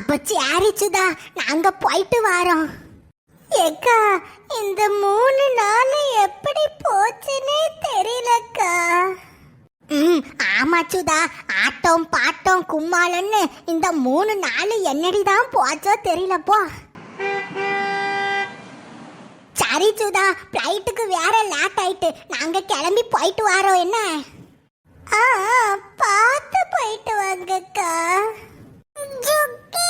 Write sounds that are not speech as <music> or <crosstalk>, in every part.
அப்ப சேரிச்சுதா நாங்க போயிட்டு வரோம். ஏக்கா இந்த மூணு நாள் எப்படி போச்சுன்னே தெரியலக்கா. ம் ஆமாச்சுதா. ஆட்டம் பாட்டம் கும்மாளன்னு இந்த மூணு நாள் என்னடி தான் போச்சோ தெரியலப்போ. சரி சுதா ஃப்ளைட்டுக்கு வேற லேட் ஆயிட்டு. நாங்க கிளம்பி போயிட்டு வரோம் என்ன? ஆ பார்த்து போயிட்டு வாங்கக்கா. ஜுக்கி.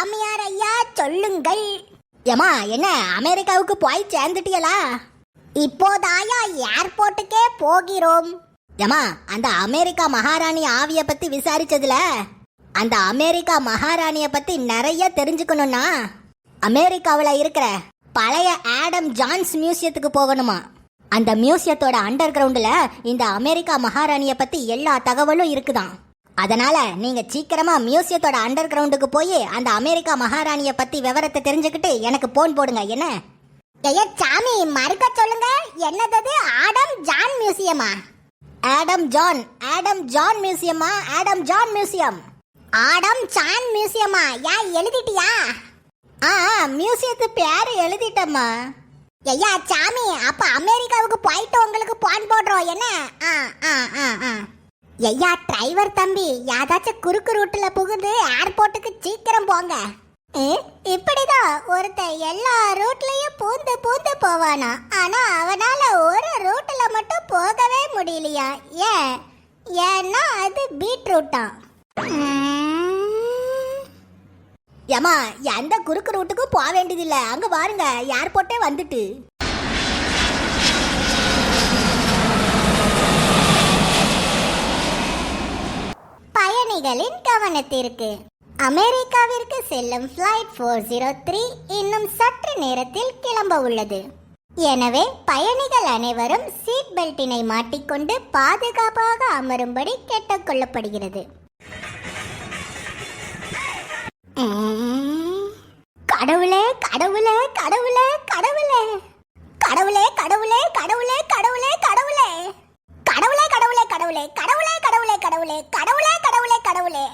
சாமியார் ஐயா சொல்லுங்கள். ஏமா என்ன அமெரிக்காவுக்கு போய் சேர்ந்துட்டியலா? இப்போதாயா ஏர்போர்ட்டுக்கே போகிறோம். ஏமா அந்த அமெரிக்கா மகாராணி ஆவியை பத்தி விசாரிச்சதுல? அந்த அமெரிக்கா மகாராணிய பத்தி நிறைய தெரிஞ்சுக்கணும்னா? அமெரிக்காவில் இருக்கிற பழைய ஆடம் ஜான்ஸ் மியூசியத்துக்கு போகணுமா? அந்த மியூசியத்தோட அண்டர் கிரவுண்டில் இந்த அமெரிக்கா மகாராணியை பற்றி எல்லா தகவலும் இருக்குதான் அதனால நீங்க சீக்கிரமா மியூசியத்தோட அண்டர் கிரவுண்டுக்கு போய் அந்த அமெரிக்கா மகாராணிய பத்தி விவரத்தை தெரிஞ்சுக்கிட்டு எனக்கு போன் போடுங்க என்ன? ஐயா சாமி மறுக்க சொல்லுங்க. என்னது ஆடம் ஜான் மியூசியமா? Adam John Adam John மியூசியமா? Adam John museum. Adam John மியூசியமா? ஏன் எழுதிட்டியா? ஆ மியூசியத்து பேர் எழுதிட்டம்மா. ஐயா சாமி அப்ப அமெரிக்காவுக்கு போயிட்டு உங்களுக்கு போன் போடுறோம் என்ன? ஆ ஆ ஆ ஆ. ஐயா டிரைவர் தம்பி யாதாச்சும் குறுக்கு ரூட்ல புகுந்து ஏர்போர்ட்டுக்கு சீக்கிரம் போங்க. ஏ, இப்படிதான் ஒருத்தன் எல்லா ரூட்லயும் பூந்து பூந்து போவானா? ஆனா அவனால ஒரு ரூட்ல மட்டும் போகவே முடியலையா? ஏன் ஏன்னா அது பீட்ரூட்டா? ஏமா எந்த குறுக்கு ரூட்டுக்கும் போக வேண்டியதில்லை. அங்க பாருங்க ஏர்போர்ட்டே வந்துட்டு. பயணிகளின் கவனத்திற்கு அமெரிக்காவிற்கு செல்லும் ஃப்ளைட் ஃபோர் ஜீரோ த்ரீ இன்னும் சற்று நேரத்தில் கிளம்ப உள்ளது. எனவே பயணிகள் அனைவரும் சீட் பெல்ட்டினை மாட்டிக்கொண்டு பாதுகாப்பாக அமரும்படி கேட்டுக்கொள்ளப்படுகிறது. கடவுளே கடவுளே கடவுளே. கடவுளே கடவுளே கடவுளே கடவுளே கடவுளே. கடவுளே கடவுளே கடவுளே கடவுளே கடவுளே. கடவுளே கடவுளே கடவுளே கடவுளே கடவுளே.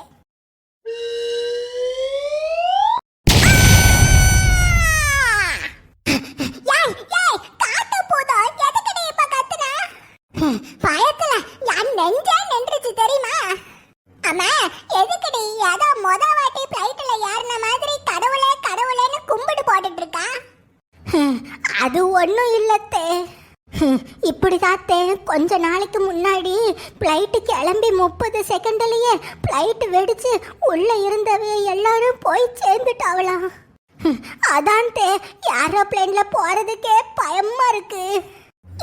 பயத்துல என் நெஞ்சே நின்றுச்சு தெரியுமா? அம்மா எதுக்குடி ஏதோ மொத வாட்டி பிளைட்ல ஏறின மாதிரி கடவுளே கடவுளேன்னு கும்பிடு போட்டுட்டு இருக்கா அது ஒன்றும் இல்லத்தே. இப்படிதாத்தே கொஞ்ச நாளைக்கு முன்னாடி ஃப்ளைட்டு கிளம்பி முப்பது செகண்ட்லயே ஃப்ளைட்டு வெடிச்சு உள்ள இருந்தவ எல்லாரும் போய் சேர்ந்துட்டாவலாம் அதான் தே ஏரோப்ளேன்ல போறதுக்கே பயமா இருக்கு.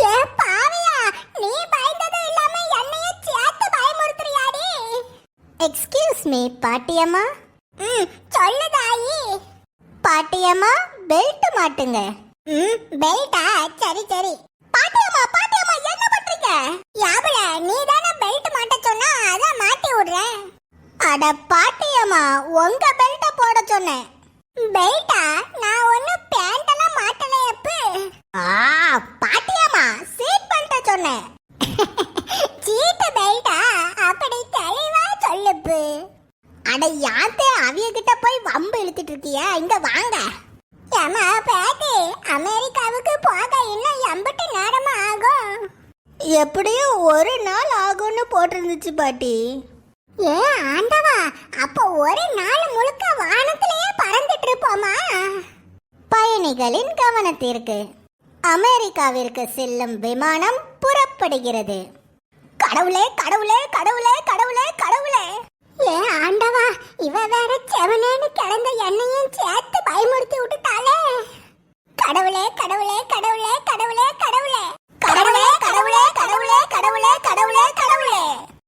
ஏ பாவியா நீ பயந்தது இல்லாம என்னைய சேர்த்து பயமுறுத்துறியாடி. எக்ஸ்கியூஸ் மீ பாட்டியம்மா. ம் சொல்லு தாயி பாட்டியம்மா பெல்ட் மாட்டுங்க. ம் பெல்ட்டா சரி சரி. பாட்டியம்மா பாட்டியம்மா என்ன பண்றீங்க? யாபல நீ அட பாட்டியம்மா உங்க பெல்ட்ட போட சொன்னேன். பெல்ட்டா நான் ஒண்ணு பேண்டெல்லாம் மாட்டல எப்ப ஆ பாட்டியம்மா சீட் பெல்ட்ட சொன்னேன். <laughs> சீட்டு பெல்ட்டா அப்படி தெளிவா சொல்லுப்பு. அட யாத்தே அவிய கிட்ட போய் வம்பு இழுத்துட்டு இருக்கியா? இங்க வாங்க. ஏமா பாட்டி அமெரிக்காவுக்கு போக இன்னும் எம்பட்டு நேரமா ஆகும். எப்படியும் ஒரு நாள் ஆகும்னு போட்டிருந்துச்சு பாட்டி. ஏ ஆண்டவா அப்ப ஒரு நாள் முழுக்க வானத்திலேயே பறந்துட்டு இருப்போமா பயணிகளின் கவனத்திற்கு அமெரிக்காவிற்கு செல்லும் விமானம் புறப்படுகிறது கடவுளே கடவுளே கடவுளே கடவுளே கடவுளே ஏ ஆண்டவா இவ வேற செவனேன்னு கிடந்த என்னையும் சேர்த்து பயமுறுத்தி விட்டுட்டாளே கடவுளே கடவுளே கடவுளே கடவுளே கடவுளே கடவுளே கடவுளே கடவுளே கடவுளே கடவுளே கடவுளே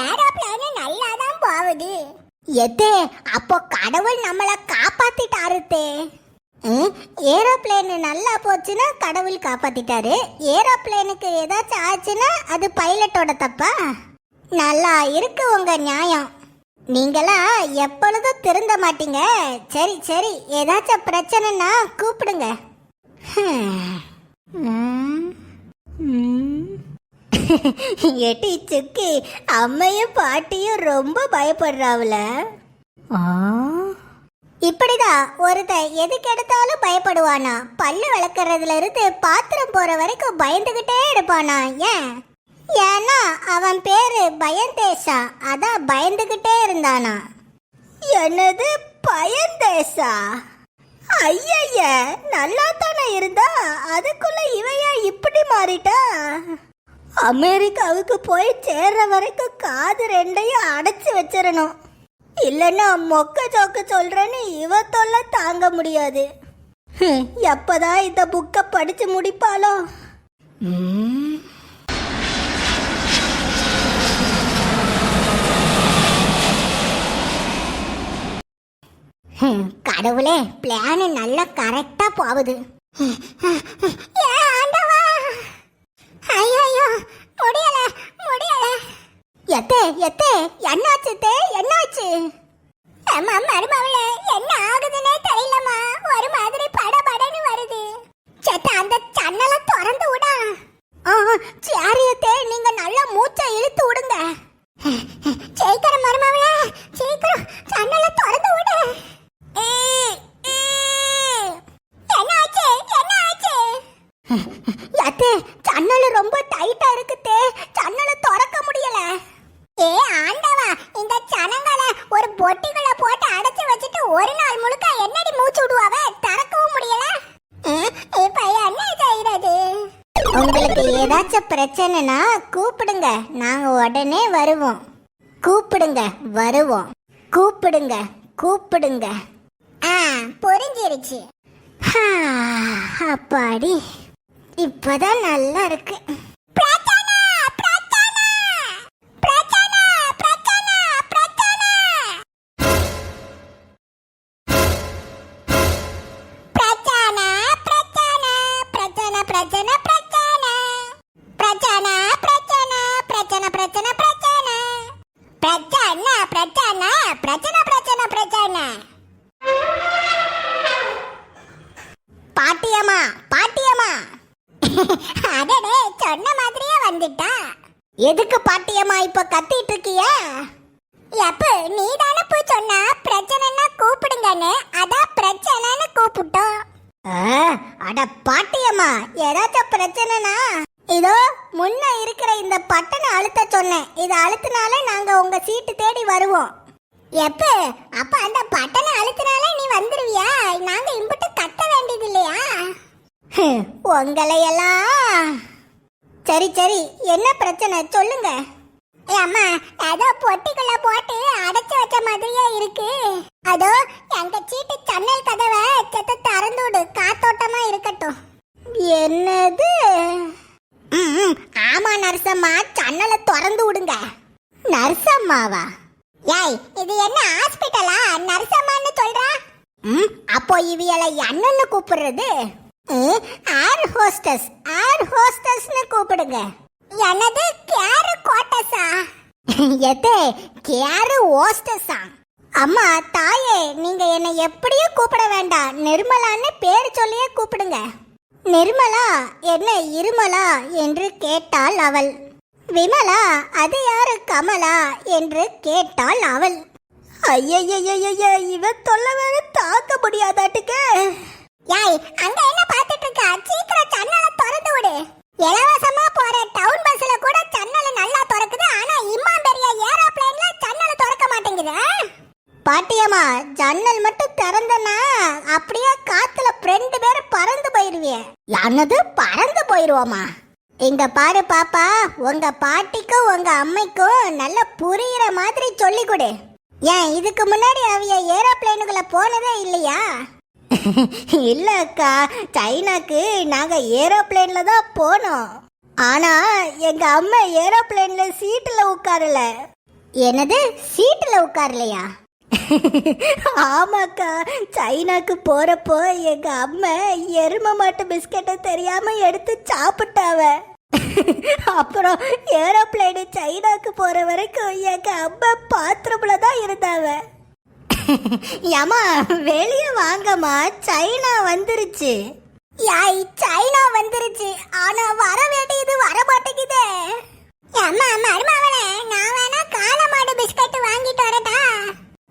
ஏரோப்ளேன் நல்லா தான் போகுது? எதே அப்போ கடவுள் நம்மளை காப்பாத்திட்டாருத்தே ஏரோப்ளேனு நல்லா போச்சுன்னா கடவுள் காப்பாத்திட்டாரு. ஏரோப்ளேனுக்கு ஏதாச்சும் ஆச்சுன்னா அது பைலட்டோட தப்பா? நல்லா இருக்கு உங்க நியாயம். நீங்களா எப்பொழுதும் திருந்த மாட்டீங்க. சரி சரி ஏதாச்சும் பிரச்சனைன்னா கூப்பிடுங்க. ம். <laughs> எட்டி சுக்கி அம்மையும் பாட்டியும் ரொம்ப பயப்படுறாவுல. இப்படிதான் ஒருத்தன் எதுக்கு எடுத்தாலும் பயப்படுவானா? பல்லு விளக்குறதுல இருந்து பாத்திரம் போற வரைக்கும் பயந்துகிட்டே இருப்பானா ஏன்? ஏன்னா அவன் பேரு பயந்தேசா. அதான் பயந்துகிட்டே இருந்தானா. என்னது பயந்தேசா? ஐயய்ய நல்லா தானே இருந்தா? அதுக்குள்ள இவையா இப்படி மாறிட்டா? அமெரிக்காவுக்கு போய் சேர்ற வரைக்கும் காது ரெண்டையும் அடைச்சு வச்சிடணும். இல்லைன்னா மொக்க ஜோக்க சொல்றேன்னு இவ தொல்லை தாங்க முடியாது. எப்பதான் இந்த புக்கை படிச்சு முடிப்பாளோ? கடவுளே பிளான் நல்லா கரெக்டா போகுது. முடியல முடியல. எத்தே எத்தே என்னாச்சு தே என்னாச்சு? அம்மா மருமவளே என்ன ஆகுதுன்னே தெரியலம்மா ஒரு மாதிரி படபடன்னு வருது சத்த அந்த சன்னலை திறந்து விடா ஆ சாரியத்தே நீங்க நல்லா மூச்சை இழுத்து விடுங்க சீக்கிரம் மருமவளே சீக்கிரம் சன்னலை திறந்து விடு ஏ, ஏ. என்ன ஆச்சு என்ன ஆச்சு அத்தே ஜன்னல் ரொம்ப டைட்டா இருக்குதே ஜன்னலை திறக்க முடியல ஏ ஆண்டவா இந்த ஜனங்களை பொட்டிகளை போட்டு அடைச்சு வச்சுட்டு ஒரு நாள் முழுக்க என்னடி மூச்சு விடுவாவ? திறக்கவும் முடியல. இப்ப என்ன செய்யறது உங்களுக்கு ஏதாச்சும் பிரச்சனைனா கூப்பிடுங்க. நாங்க உடனே வருவோம். கூப்பிடுங்க வருவோம். கூப்பிடுங்க கூப்பிடுங்க. ஆ புரிஞ்சிருச்சு. ஹா, அப்பாடி. இப்பதான் நல்லா இருக்கு. பாட்டியம்மா பாட்டியம்மா. <laughs> அடடே சொன்ன மாதிரியே வந்துட்டா. எதுக்கு பாட்டியம்மா இப்ப கத்திட்டு இருக்கிய? எப்ப நீ தானே போய் சொன்னா பிரச்சனைன்னா கூப்பிடுங்கன்னு. அதான் பிரச்சனைன்னு கூப்பிட்டோம். அட பாட்டியம்மா ஏதாச்சும் பிரச்சனைனா? இதோ முன்ன இருக்கிற இந்த பட்டனை அழுத்த சொன்னேன். இதை அழுத்தினாலே நாங்க உங்க சீட்டு தேடி வருவோம். எப்ப? அப்ப அந்த பட்டனை அழுத்தினாலே நீ வந்துருவியா? நாங்க இம்புட்டு கத்த வேண்டியது இல்லையா உங்களையெல்லாம். சரி சரி என்ன பிரச்சனை? சொல்லுங்க. ஏ அம்மா ஏதோ பொட்டிக்குள்ள போட்டு அடைச்சு வச்ச மாதிரியே இருக்கு. அதோ எங்க சீட்டு ஜன்னல் கதவை செத்த திறந்து விடு. காத்தோட்டமா இருக்கட்டும். என்னது? ம், ஆமா நர்சம்மா. ஜன்னலை திறந்து விடுங்க. நர்சம்மாவா? ஏய் இது என்ன ஹாஸ்பிட்டலா? நர்சம்மான்னு சொல்றா? ம் அப்போ இவியலை அண்ணன்னு கூப்பிடுறது? ஏர் ஹோஸ்டஸ் ஏர் ஹோஸ்டஸ்னு கூப்பிடுங்க. என்னது கேரு கோட்டஸா எதே கேரு ஹோஸ்டஸா அம்மா தாயே நீங்க என்னை எப்படியும் கூப்பிட வேண்டாம் நிர்மலான்னு பேர் சொல்லியே கூப்பிடுங்க. நிர்மலா என்ன இருமலா என்று கேட்டாள் அவள். விமலா அது யாரு கமலா என்று கேட்டாள் அவள். ஐயய்யய்யய்ய இவன் தொல்ல வேற தாக்க முடியாதாட்டுக்கு. யாய் அங்க என்ன பார்த்துட்டு இருக்க சீக்கிரம் ஜன்னலை திறந்து விடு. இலவசமா போற டவுன் பஸ்ல கூட ஜன்னல் நல்லா திறக்குது ஆனா இம்மா பெரிய ஏரோப்ளேன்ல ஜன்னல் திறக்க மாட்டேங்குது பாட்டியம்மா ஜன்னல் மட்டும் திறந்தனா அப்படியே காத்துல ரெண்டு பேரும் பறந்து போயிருவிய. என்னது? பறந்து போயிருவோமா? இங்க பாரு பாப்பா உங்க பாட்டிக்கும் உங்க அம்மைக்கும் நல்ல புரியுற மாதிரி சொல்லி கொடு. ஏன் இதுக்கு முன்னாடி அவைய ஏரோப்ளைனுக்குள்ள போனதே இல்லையா? <laughs> இல்ல அக்கா சைனாக்கு நாங்க ஏரோப்ளைன்ல தான் போனோம். ஆனா எங்க அம்மா ஏரோப்ளைன்ல சீட்டுல உட்காரல. என்னது சீட்டுல உட்காரலையா? <laughs> ஆமாக்கா சைனாக்கு போறப்போ எங்க அம்மா எரும மாட்டு பிஸ்கட்டை தெரியாம எடுத்து சாப்பிட்டாவ. <laughs> அப்புறம் ஏரோப்ளைனு சைனாக்கு போற வரைக்கும் எங்க அம்மா பாத்ரூம்ல தான் இருந்தாவ. <laughs> ஏமா வெளிய வாங்கம்மா சைனா வந்துருச்சு. யாய் சைனா வந்துருச்சு. ஆனா வர வேண்டியது வர மாட்டேங்குதே அம்மா மருமவனே நான் வேணா காலமாடு பிஸ்கட் வாங்கிட்டு வரட்டா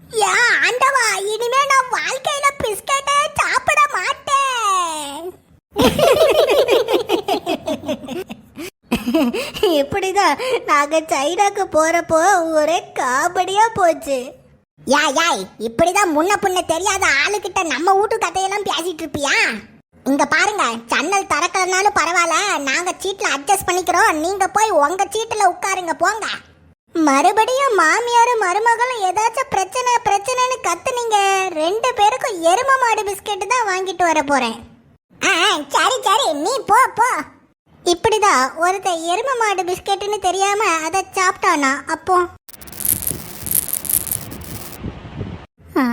யா ஆண்டவா இனிமே நான் வாழ்க்கையில பிஸ்கட்டே சாப்பிட மாட்டேன். <laughs> <laughs> இப்படிதான் நாங்க சைனாக்கு போறப்போ ஒரே காமெடியா போச்சு. யா யாய் இப்படிதான் முன்ன புண்ண தெரியாத ஆளுகிட்ட நம்ம வீட்டு கதையெல்லாம் பேசிட்டு இருப்பியா? இங்க பாருங்க ஜன்னல் திறக்கலனாலும் பரவாயில்ல நாங்க சீட்ல அட்ஜஸ்ட் பண்ணிக்கிறோம். நீங்க போய் உங்க சீட்ல உட்காருங்க போங்க. மறுபடியும் மாமியாரும் மருமகளும் ஏதாச்சும் பிரச்சனை பிரச்சனைன்னு கத்துனீங்க. ரெண்டு பேருக்கும் எரும மாடு பிஸ்கெட் தான் வாங்கிட்டு வர போறேன். ஆ சரி சரி நீ போ போ. இப்படிதான் ஒருத்தன் எரும மாடு பிஸ்கெட்னு தெரியாம அதை சாப்பிட்டானா அப்போ ஆ?